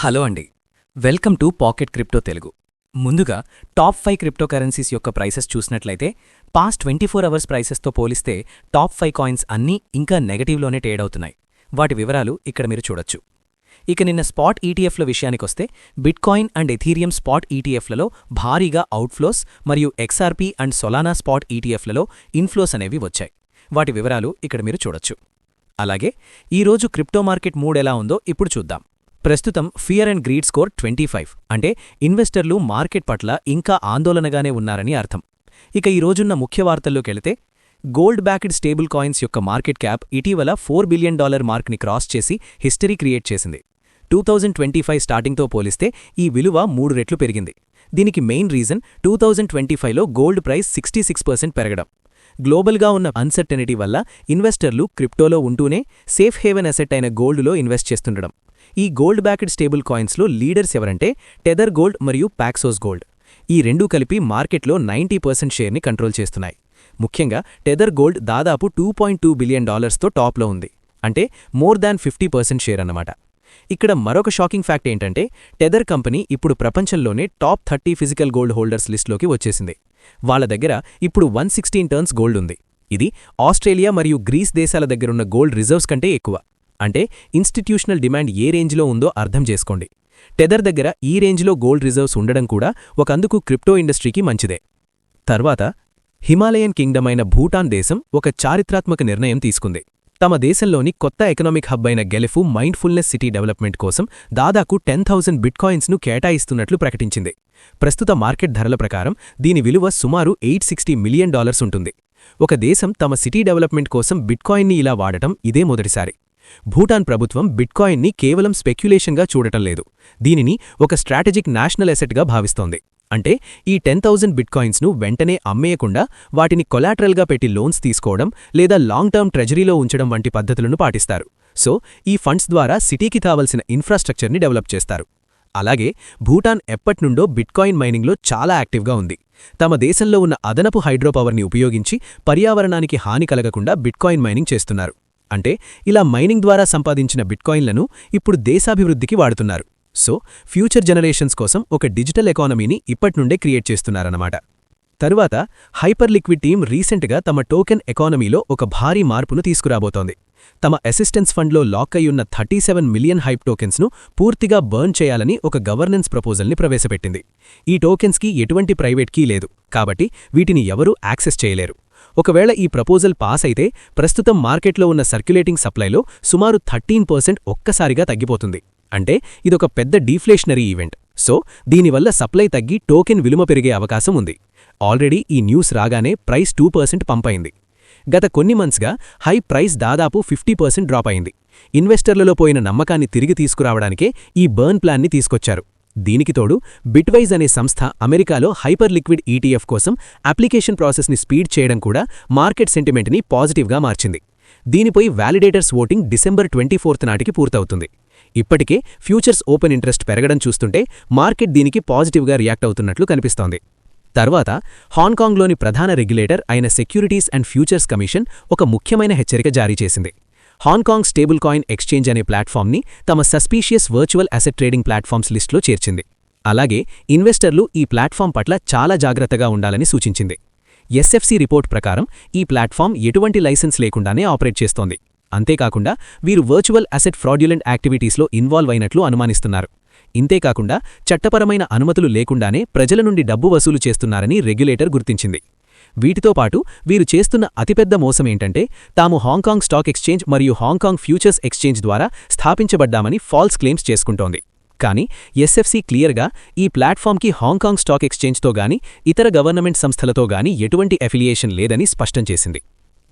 Hello అండి. Welcome to pocket crypto Telugu. ముందుగా top five crypto currencies యొక్క prices చూసినట్లయితే పాస్ట్ ట్వంటీ ఫోర్ అవర్స్ ప్రైసెస్తో పోలిస్తే టాప్ ఫైవ్ కాయిన్స్ అన్నీ ఇంకా నెగటివ్లోనే ట్రేడ్ అవుతున్నాయి. వాటి వివరాలు ఇక్కడ మీరు చూడొచ్చు. ఇక నిన్న స్పాట్ ఈటీఎఫ్ల విషయానికొస్తే బిట్కాయిన్ అండ్ ఎథీరియం స్పాట్ ఈటీఎఫ్లలో భారీగా అవుట్ఫ్లోస్ మరియు ఎక్స్ఆర్పీ అండ్ సొలానా స్పాట్ ఈటీఎఫ్లలో ఇన్ఫ్లోస్ అనేవి వచ్చాయి. వాటి వివరాలు ఇక్కడ మీరు చూడొచ్చు. అలాగే ఈరోజు క్రిప్టో మార్కెట్ మూడ్ ఎలా ఉందో ఇప్పుడు చూద్దాం. ప్రస్తుతం fear and greed score twenty five. అంటే ఇన్వెస్టర్లు మార్కెట్ పట్ల ఇంకా ఆందోళనగానే ఉన్నారని అర్థం. ఇక ఈ రోజున్న ముఖ్య వార్తల్లోకెళితే గోల్డ్ బ్యాక్డ్ స్టేబుల్ కాయిన్స్ యొక్క మార్కెట్ క్యాప్ ఇటీవల ఫోర్ బిలియన్ డాలర్ మార్క్ని క్రాస్ చేసి హిస్టరీ క్రియేట్ చేసింది. టూ థౌజండ్ ట్వంటీ ఫైవ్ స్టార్టింగ్తో పోలిస్తే ఈ విలువ మూడు రెట్లు పెరిగింది. దీనికి main reason two thousand twenty ఫైవ్లో gold price sixty six percent పెరగడం. గ్లోబల్గా ఉన్న అన్సర్టెనిటీ వల్ల ఇన్వెస్టర్లు క్రిప్టోలో ఉంటూనే సేఫ్ హేవెన్ అసెట్ అయిన గోల్డ్లో ఇన్వెస్ట్ చేస్తుండడం. ఈ గోల్డ్ బ్యాక్డ్ స్టేబుల్ కాయిన్స్లో లీడర్స్ ఎవరంటే టెదర్ గోల్డ్ మరియు ప్యాక్సోస్ గోల్డ్. ఈ రెండూ కలిపి మార్కెట్లో నైంటీ పర్సెంట్ షేర్ని కంట్రోల్ చేస్తున్నాయి. ముఖ్యంగా టెదర్ గోల్డ్ దాదాపు టూ పాయింట్ టూ బిలియన్ డాలర్స్తో టాప్లో ఉంది. అంటే more than fifty percent share అన్నమాట. ఇక్కడ మరొక షాకింగ్ ఫ్యాక్ట్ ఏంటంటే టెదర్ కంపెనీ ఇప్పుడు ప్రపంచంలోనే top thirty physical gold holders లిస్ట్లోకి వచ్చేసింది. వాళ్ళ దగ్గర ఇప్పుడు వన్ సిక్స్టీన్ టర్న్స్ గోల్డ్ ఉంది. ఇది ఆస్ట్రేలియా మరియు గ్రీస్ దేశాల దగ్గరున్న గోల్డ్ రిజర్వ్స్ కంటే ఎక్కువ. అంటే ఇన్స్టిట్యూషనల్ డిమాండ్ ఏ రేంజ్లో ఉందో అర్థం చేసుకోండి. టెదర్ దగ్గర ఈ రేంజ్లో గోల్డ్ రిజర్వ్స్ ఉండడం కూడా ఒకందుకు క్రిప్టో ఇండస్ట్రీకి మంచిదే. తర్వాత హిమాలయన్ కింగ్డమ్ అయిన భూటాన్ దేశం ఒక చారిత్రాత్మక నిర్ణయం తీసుకుంది. తమ దేశంలోని కొత్త ఎకనామిక్ హబ్ అయిన గెలుఫు మైండ్ఫుల్నెస్ సిటీ డెవలప్మెంట్ కోసం దాదాపు టెన్ థౌజండ్ బిట్కాయిన్స్ను కేటాయిస్తున్నట్లు ప్రకటించింది. ప్రస్తుత మార్కెట్ ధరల ప్రకారం దీని విలువ సుమారు ఎయిట్ సిక్స్టీ మిలియన్ డాలర్స్ ఉంటుంది. ఒక దేశం తమ సిటీ డెవలప్మెంట్ కోసం బిట్కాయిన్ని ఇలా వాడటం ఇదే మొదటిసారి. భూటాన్ ప్రభుత్వం బిట్కాయిన్ని కేవలం స్పెక్యులేషన్గా చూడటం లేదు. దీనిని ఒక స్ట్రాటజిక్ నేషనల్ ఎసెట్గా భావిస్తోంది. అంటే ఈ టెన్ థౌజండ్ బిట్కాయిన్స్ను వెంటనే అమ్మేయకుండా వాటిని కొలాటరల్గా పెట్టి లోన్స్ తీసుకోవడం లేదా లాంగ్ టర్మ్ ట్రెజరీలో ఉంచడం వంటి పద్ధతులను పాటిస్తారు. సో ఈ ఫండ్స్ ద్వారా సిటీకి కావలసిన ఇన్ఫ్రాస్ట్రక్చర్ని డెవలప్ చేస్తారు. అలాగే భూటాన్ ఎప్పట్నుండో బిట్కాయిన్ మైనింగ్లో చాలా యాక్టివ్గా ఉంది. తమ దేశంలో ఉన్న అదనపు హైడ్రోపవర్ని ఉపయోగించి పర్యావరణానికి హాని కలగకుండా బిట్కాయిన్ మైనింగ్ చేస్తున్నారు. అంటే ఇలా మైనింగ్ ద్వారా సంపాదించిన బిట్కాయిన్లను ఇప్పుడు దేశాభివృద్ధికి వాడుతున్నారు. సో ఫ్యూచర్ జనరేషన్స్ కోసం ఒక డిజిటల్ ఎకానమీని ఇప్పట్నుండే క్రియేట్ చేస్తున్నారన్నమాట. తరువాత హైపర్ లిక్విడ్ టీం రీసెంట్గా తమ టోకెన్ ఎకానమీలో ఒక భారీ మార్పును తీసుకురాబోతోంది. తమ అసిస్టెన్స్ ఫండ్లో లాక్ అయ్యున్న థర్టీ సెవెన్ మిలియన్ హైప్ టోకెన్స్ను పూర్తిగా బర్న్ చేయాలని ఒక గవర్నెన్స్ ప్రపోజల్ని ప్రవేశపెట్టింది. ఈ టోకెన్స్కి ఎటువంటి ప్రైవేట్ కీ లేదు. కాబట్టి వీటిని ఎవరూ యాక్సెస్ చేయలేరు. ఒకవేళ ఈ ప్రపోజల్ పాస్ అయితే ప్రస్తుతం మార్కెట్లో ఉన్న సర్క్యులేటింగ్ సప్లైలో సుమారు థర్టీన్ పర్సెంట్ ఒక్కసారిగా తగ్గిపోతుంది. అంటే ఇదొక పెద్ద డీఫ్లేషనరీ ఈవెంట్ సో దీనివల్ల సప్లై తగ్గి టోకెన్ విలుమ పెరిగే అవకాశం ఉంది. ఆల్రెడీ ఈ న్యూస్ రాగానే ప్రైస్ టూ పర్సెంట్ పంపైంది గత కొన్ని మంత్స్గా హై ప్రైస్ దాదాపు ఫిఫ్టీ పర్సెంట్ డ్రాప్ అయింది. ఇన్వెస్టర్లలో పోయిన నమ్మకాన్ని తిరిగి తీసుకురావడానికే ఈ బర్న్ ప్లాన్ని తీసుకొచ్చారు. దీనికి తోడు బిట్వైజ్ అనే సంస్థ అమెరికాలో హైపర్ లిక్విడ్ ఈటీఎఫ్ కోసం అప్లికేషన్ ప్రాసెస్ని స్పీడ్ చేయడం కూడా మార్కెట్ సెంటిమెంట్ని పాజిటివ్గా మార్చింది. దీనిపై validators voting December twenty fourth నాటికి పూర్తవుతుంది. ఇప్పటికే ఫ్యూచర్స్ ఓపెన్ ఇంట్రెస్ట్ పెరగడం చూస్తుంటే మార్కెట్ దీనికి పాజిటివ్గా రియాక్ట్ అవుతున్నట్లు కనిపిస్తోంది. తర్వాత హాంకాంగ్లోని ప్రధాన రెగ్యులేటర్ అయిన సెక్యూరిటీస్ అండ్ ఫ్యూచర్స్ కమిషన్ ఒక ముఖ్యమైన హెచ్చరిక జారీ చేసింది. హాంకాంగ్ స్టేబుల్ కాయిన్ ఎక్స్చేంజ్ అనే ప్లాట్ఫామ్ని తమ suspicious virtual asset trading platforms లిస్టులో చేర్చింది. అలాగే ఇన్వెస్టర్లు ఈ ప్లాట్ఫామ్ పట్ల చాలా జాగ్రత్తగా ఉండాలని సూచించింది. ఎస్ఎఫ్సి రిపోర్ట్ ప్రకారం ఈ ప్లాట్ఫామ్ ఎటువంటి లైసెన్స్ లేకుండానే ఆపరేట్ చేస్తోంది. అంతేకాకుండా వీరు వర్చువల్ అసెట్ ఫ్రాడ్యులెంట్ యాక్టివిటీస్లో ఇన్వాల్వ్ అయినట్లు అనుమానిస్తున్నారు. ఇంతేకాకుండా చట్టపరమైన అనుమతులు లేకుండానే ప్రజల నుండి డబ్బు వసూలు చేస్తున్నారని రెగ్యులేటర్ గుర్తించింది. వీటితో పాటు వీరు చేస్తున్న అతిపెద్ద మోసమేంటంటే తాము హాంకాంగ్ స్టాక్ ఎక్స్చేంజ్ మరియు హాంకాంగ్ ఫ్యూచర్స్ ఎక్స్చేంజ్ ద్వారా స్థాపించబడ్డామని ఫాల్స్ క్లెయిమ్స్ చేసుకుంటోంది. కానీ ఎస్ఎఫ్సి క్లియర్గా ఈ ప్లాట్ఫామ్కి హాంకాంగ్ స్టాక్ ఎక్స్చేంజ్తో గాని ఇతర గవర్నమెంట్ సంస్థలతో గాని ఎటువంటి అఫిలియేషన్ లేదని స్పష్టం చేసింది.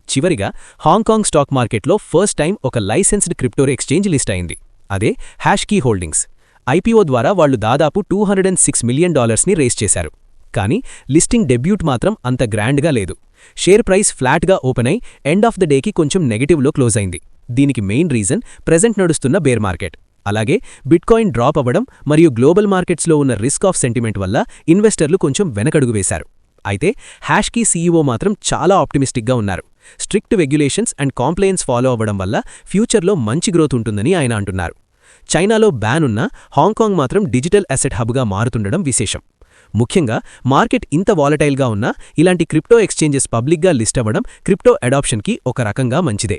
చివరిగా హాంకాంగ్ స్టాక్ మార్కెట్లో ఫస్ట్ టైం ఒక లైసెన్స్డ్ క్రిప్టో ఎక్స్చేంజ్ లిస్ట్ అయింది. అదే హ్యాష్కీ హోల్డింగ్స్. ఐపీఓ ద్వారా వాళ్ళు దాదాపు two hundred and six million డాలర్స్ని raise చేశారు. కానీ లిస్టింగ్ డెబ్యూట్ మాత్రం అంత గ్రాండ్గా లేదు. షేర్ ప్రైస్ ఫ్లాట్గా ఓపెన్ అయి ఎండ్ ఆఫ్ ద డేకి కొంచెం నెగిటివ్లో క్లోజ్ అయింది. దీనికి మెయిన్ రీజన్ ప్రెజెంట్ నడుస్తున్న బేర్ మార్కెట్. అలాగే బిట్కాయిన్ డ్రాప్ అవ్వడం మరియు గ్లోబల్ మార్కెట్స్లో ఉన్న రిస్క్ ఆఫ్ సెంటిమెంట్ వల్ల ఇన్వెస్టర్లు కొంచెం వెనకడుగు వేశారు. అయితే హ్యాష్కీ సీఈఓ మాత్రం చాలా ఆప్టిమిస్టిక్గా ఉన్నారు. Strict regulations and compliance follow అవ్వడం వల్ల ఫ్యూచర్లో మంచి గ్రోత్ ఉంటుందని ఆయన అంటున్నారు. చైనాలో బ్యాన్ ఉన్న హాంకాంగ్ మాత్రం డిజిటల్ అసెట్ హబ్గా మారుతుండడం విశేషం. ముఖ్యంగా మార్కెట్ ఇంత వాలటైల్గా ఉన్నా ఇలాంటి క్రిప్టో ఎక్స్చేంజెస్ పబ్లిక్గా లిస్ట్ అవ్వడం క్రిప్టో అడాప్షన్కి ఒక రకంగా మంచిదే.